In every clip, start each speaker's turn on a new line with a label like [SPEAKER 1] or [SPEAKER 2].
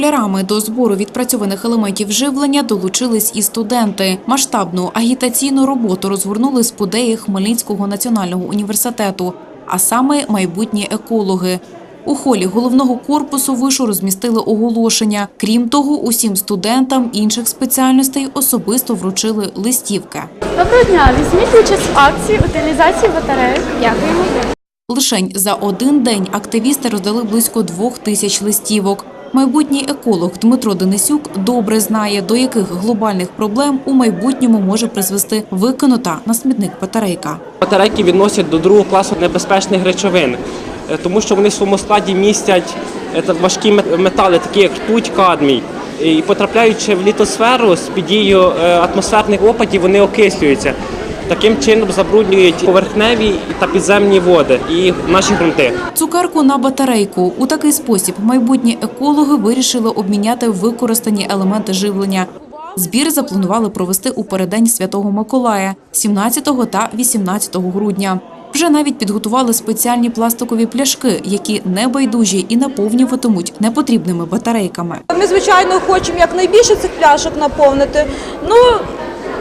[SPEAKER 1] школярами до збору відпрацьованих елементів живлення долучились і студенти. Масштабну агітаційну роботу розгорнули спудеї Хмельницького національного університету, а саме майбутні екологи. У холі головного корпусу вишу розмістили оголошення. Крім того, усім студентам інших спеціальностей особисто вручили листівки.
[SPEAKER 2] Доброго дня! Візьміть участь в акції утилізації батарейок. Дякуємо.
[SPEAKER 1] Лишень за один день активісти роздали близько двох тисяч листівок. Майбутній еколог Дмитро Денисюк добре знає, до яких глобальних проблем у майбутньому може призвести викинута на смітник батарейка.
[SPEAKER 3] Батарейки відносять до другого класу небезпечних речовин, е, тому що вони в своєму складі містять е, важкі метали, такі як ртуть, кадмій. І потрапляючи в літосферу з під дією е, атмосферних опадів, вони окислюються. Таким чином забруднюють поверхневі та підземні води і наші ґрунти.
[SPEAKER 1] Цукерку на батарейку у такий спосіб майбутні екологи вирішили обміняти використані елементи живлення. Збір запланували провести у переддень Святого Миколая 17 та 18 грудня. Вже навіть підготували спеціальні пластикові пляшки, які небайдужі і наповнюватимуть непотрібними батарейками.
[SPEAKER 4] Ми, звичайно, хочемо якнайбільше цих пляшок наповнити. Ну,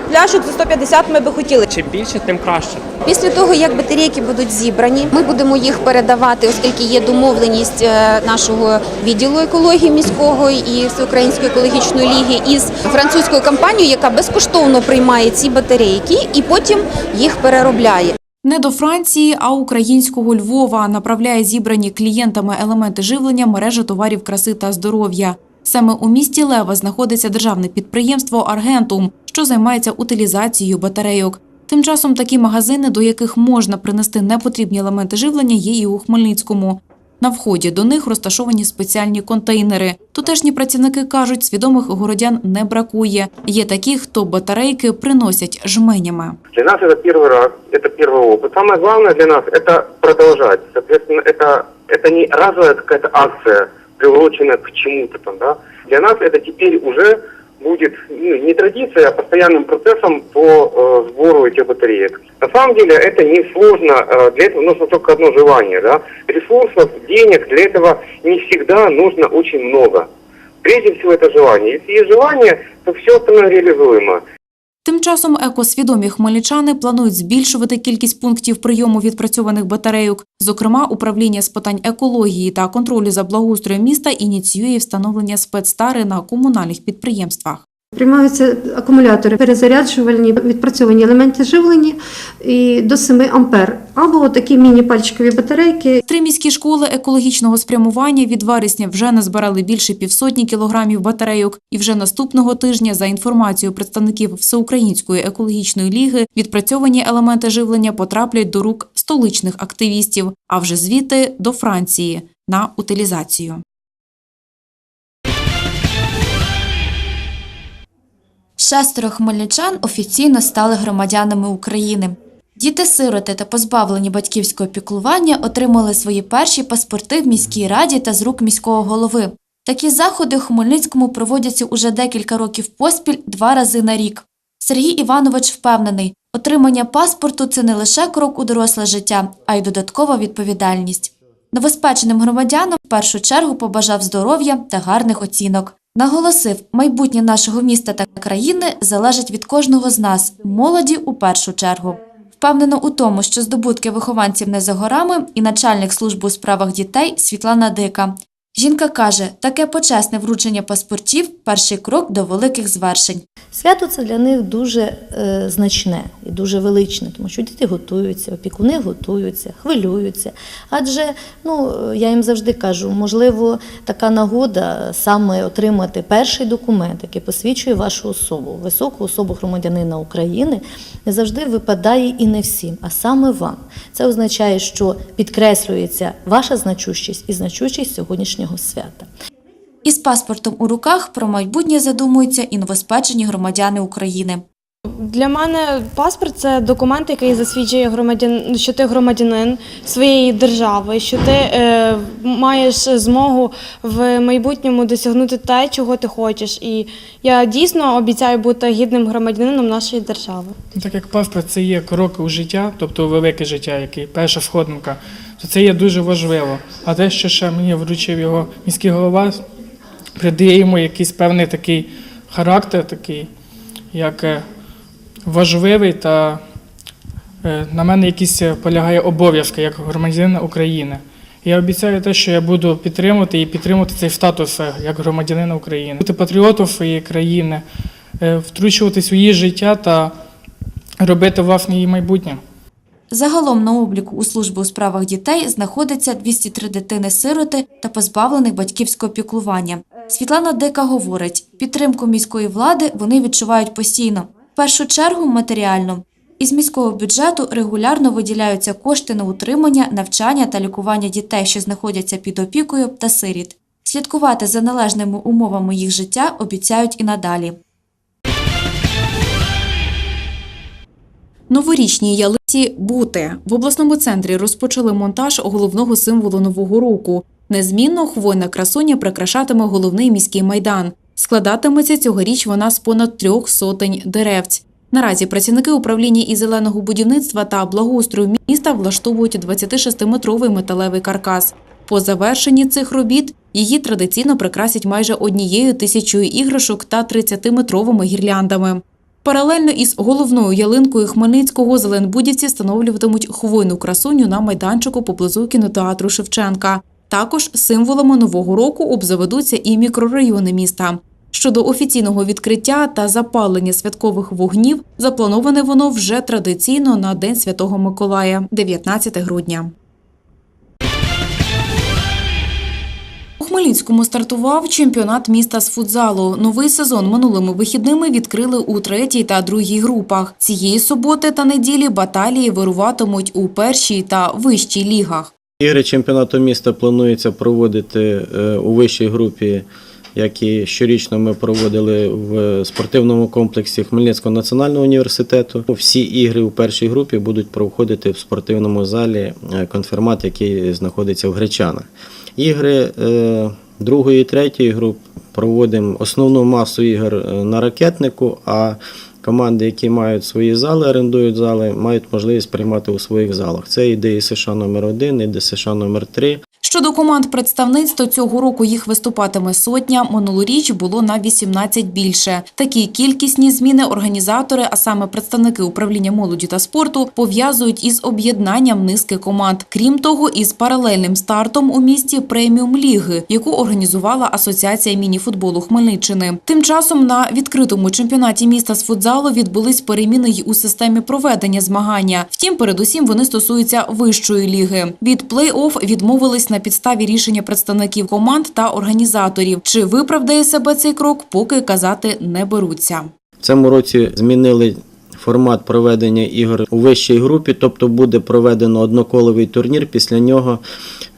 [SPEAKER 4] пляшок за 150 ми би хотіли.
[SPEAKER 3] Чим більше, тим краще.
[SPEAKER 5] Після того, як батарейки будуть зібрані, ми будемо їх передавати, оскільки є домовленість е, нашого відділу екології міського і Всеукраїнської екологічної ліги із французькою компанією, яка безкоштовно приймає ці батарейки і потім їх переробляє.
[SPEAKER 1] Не до Франції, а українського Львова направляє зібрані клієнтами елементи живлення мережа товарів краси та здоров'я. Саме у місті Лева знаходиться державне підприємство Аргентум, що займається утилізацією батарейок. Тим часом такі магазини, до яких можна принести непотрібні елементи живлення, є і у Хмельницькому. На вході до них розташовані спеціальні контейнери. Тутешні працівники кажуть, свідомих городян не бракує. Є такі, хто батарейки приносять жменями.
[SPEAKER 6] Для нас это первый раз, это первый опыт. Самое главное для нас это продолжать. Соответственно, это, это не разовая какая-то акция, приуроченная к чему-то там, да. Для нас это теперь уже будет ну, не традиция, а постоянным процессом по э, сбору этих батареек. На самом деле это не сложно, э, для этого нужно только одно желание, да. Ресурсов, денег для этого не всегда нужно очень много. Прежде всего это желание. Если есть желание, то все остальное реализуемо.
[SPEAKER 1] Тим часом екосвідомі хмельничани планують збільшувати кількість пунктів прийому відпрацьованих батарейок. Зокрема, управління з питань екології та контролю за благоустроєм міста ініціює встановлення спецтари на комунальних підприємствах.
[SPEAKER 7] Приймаються акумулятори перезаряджувальні, відпрацьовані елементи живлення і до 7 ампер. Або такі міні-пальчикові батарейки,
[SPEAKER 1] Три міські школи екологічного спрямування від вересня вже назбирали більше півсотні кілограмів батарейок. І вже наступного тижня, за інформацією представників Всеукраїнської екологічної ліги, відпрацьовані елементи живлення потраплять до рук столичних активістів, а вже звідти до Франції на утилізацію.
[SPEAKER 8] Шестеро хмельничан офіційно стали громадянами України. Діти-сироти та позбавлені батьківського піклування отримали свої перші паспорти в міській раді та з рук міського голови. Такі заходи у Хмельницькому проводяться уже декілька років поспіль два рази на рік. Сергій Іванович впевнений, отримання паспорту це не лише крок у доросле життя, а й додаткова відповідальність. Новоспеченим громадянам в першу чергу побажав здоров'я та гарних оцінок. Наголосив, майбутнє нашого міста та країни залежить від кожного з нас, молоді у першу чергу. Впевнено у тому, що здобутки вихованців не за горами і начальник служби у справах дітей Світлана Дика. Жінка каже, таке почесне вручення паспортів перший крок до великих звершень.
[SPEAKER 9] Свято це для них дуже е, значне і дуже величне, тому що діти готуються, опікуни готуються, хвилюються. Адже ну, я їм завжди кажу, можливо, така нагода саме отримати перший документ, який посвідчує вашу особу, високу особу громадянина України, не завжди випадає і не всім, а саме вам. Це означає, що підкреслюється ваша значущість і значущість сьогоднішнього свята.
[SPEAKER 8] Із паспортом у руках про майбутнє задумуються і новоспечені громадяни України.
[SPEAKER 2] Для мене паспорт це документ, який засвідчує громадян, що ти громадянин своєї держави, що ти е, маєш змогу в майбутньому досягнути те, чого ти хочеш. І я дійсно обіцяю бути гідним громадянином нашої держави.
[SPEAKER 10] Ну, Так як паспорт це є крок у життя, тобто велике життя, який перша сходинка, то це є дуже важливо. А те, що ще мені вручив його міський голова, придає йому якийсь певний такий характер, такий, як е, важливий та е, на мене якісь е, полягає обов'язки як громадянина України. Я обіцяю те, що я буду підтримувати і підтримувати цей статус е, як громадянина України, бути патріотом своєї країни, втручуватись у її життя та робити власне її майбутнє.
[SPEAKER 8] Загалом на обліку у служби у справах дітей знаходиться 203 дитини-сироти та позбавлених батьківського піклування. Світлана Дика говорить, підтримку міської влади вони відчувають постійно. Першу чергу матеріально. Із міського бюджету регулярно виділяються кошти на утримання, навчання та лікування дітей, що знаходяться під опікою та сиріт. Слідкувати за належними умовами їх життя обіцяють і надалі.
[SPEAKER 1] Новорічній ялиці бути в обласному центрі розпочали монтаж головного символу нового року. Незмінно хвойна красуня прикрашатиме головний міський майдан. Складатиметься цьогоріч вона з понад трьох сотень деревць. Наразі працівники управління із зеленого будівництва та благоустрою міста влаштовують 26-метровий металевий каркас. По завершенні цих робіт її традиційно прикрасять майже однією тисячою іграшок та 30-метровими гірляндами. Паралельно із головною ялинкою Хмельницького Зеленбудівці встановлюватимуть хвойну красуню на майданчику поблизу кінотеатру Шевченка. Також символами нового року обзаведуться і мікрорайони міста. Щодо офіційного відкриття та запалення святкових вогнів, заплановане воно вже традиційно на День Святого Миколая, 19 грудня. У Хмельницькому стартував чемпіонат міста з футзалу. Новий сезон минулими вихідними відкрили у третій та другій групах. Цієї суботи та неділі баталії вируватимуть у першій та вищій лігах.
[SPEAKER 11] Ігри чемпіонату міста планується проводити е, у вищій групі, як і щорічно ми проводили в спортивному комплексі Хмельницького національного університету. Всі ігри у першій групі будуть проходити в спортивному залі е, конфірмат, який знаходиться в Гречанах. Ігри е, другої і третьої груп проводимо основну масу ігор е, на ракетнику. а Команди, які мають свої зали, орендують зали, мають можливість приймати у своїх залах. Це і ДСШ номер 1 і ДСШ номер 3
[SPEAKER 1] Щодо команд представництв, цього року їх виступатиме сотня. Минулоріч було на 18 більше. Такі кількісні зміни організатори, а саме представники управління молоді та спорту, пов'язують із об'єднанням низки команд. Крім того, із паралельним стартом у місті преміум ліги, яку організувала Асоціація мініфутболу Хмельниччини. Тим часом на відкритому чемпіонаті міста з футзалу відбулись переміни й у системі проведення змагання. Втім, передусім вони стосуються вищої ліги. Від плей-офф відмовились на підставі рішення представників команд та організаторів. Чи виправдає себе цей крок, поки казати не беруться.
[SPEAKER 11] В цьому році змінили формат проведення ігор у вищій групі, тобто буде проведено одноколовий турнір. Після нього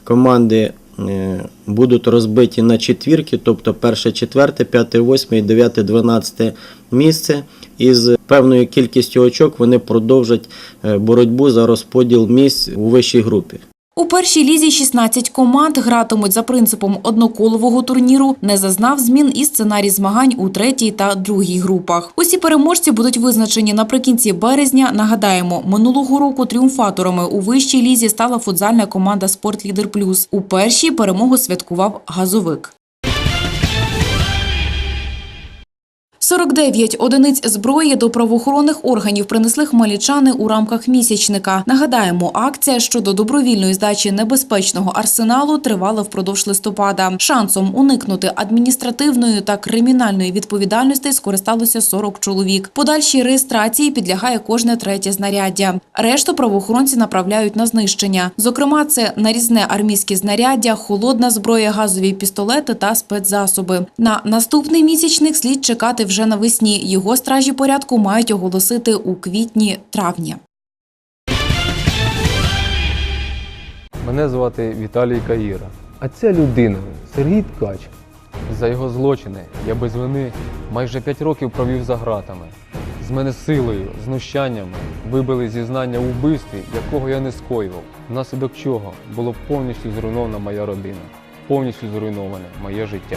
[SPEAKER 11] команди е, будуть розбиті на четвірки, тобто перше, четверте, п'яте, восьме і дев'яте, дванадцяте місце. І з певною кількістю очок вони продовжать е, боротьбу за розподіл місць у вищій групі.
[SPEAKER 1] У першій лізі 16 команд гратимуть за принципом одноколового турніру. Не зазнав змін і сценарій змагань у третій та другій групах. Усі переможці будуть визначені наприкінці березня. Нагадаємо, минулого року тріумфаторами у вищій лізі стала футзальна команда «Спортлідер Плюс». У першій перемогу святкував газовик. 49 одиниць зброї до правоохоронних органів принесли хмельничани у рамках місячника. Нагадаємо, акція щодо добровільної здачі небезпечного арсеналу тривала впродовж листопада. Шансом уникнути адміністративної та кримінальної відповідальності скористалося 40 чоловік. Подальшій реєстрації підлягає кожне третє знаряддя. Решту правоохоронці направляють на знищення. Зокрема, це нарізне армійське знаряддя, холодна зброя, газові пістолети та спецзасоби. На наступний місячник слід чекати вже навесні. Його стражі порядку мають оголосити у квітні-травні.
[SPEAKER 12] Мене звати Віталій Каїра. А ця людина Сергій Ткач. За його злочини я без вини майже 5 років провів за ґратами. З мене силою, знущаннями вибили зізнання у вбивстві, якого я не скоював, внаслідок чого було повністю зруйнована моя родина, повністю зруйноване моє життя.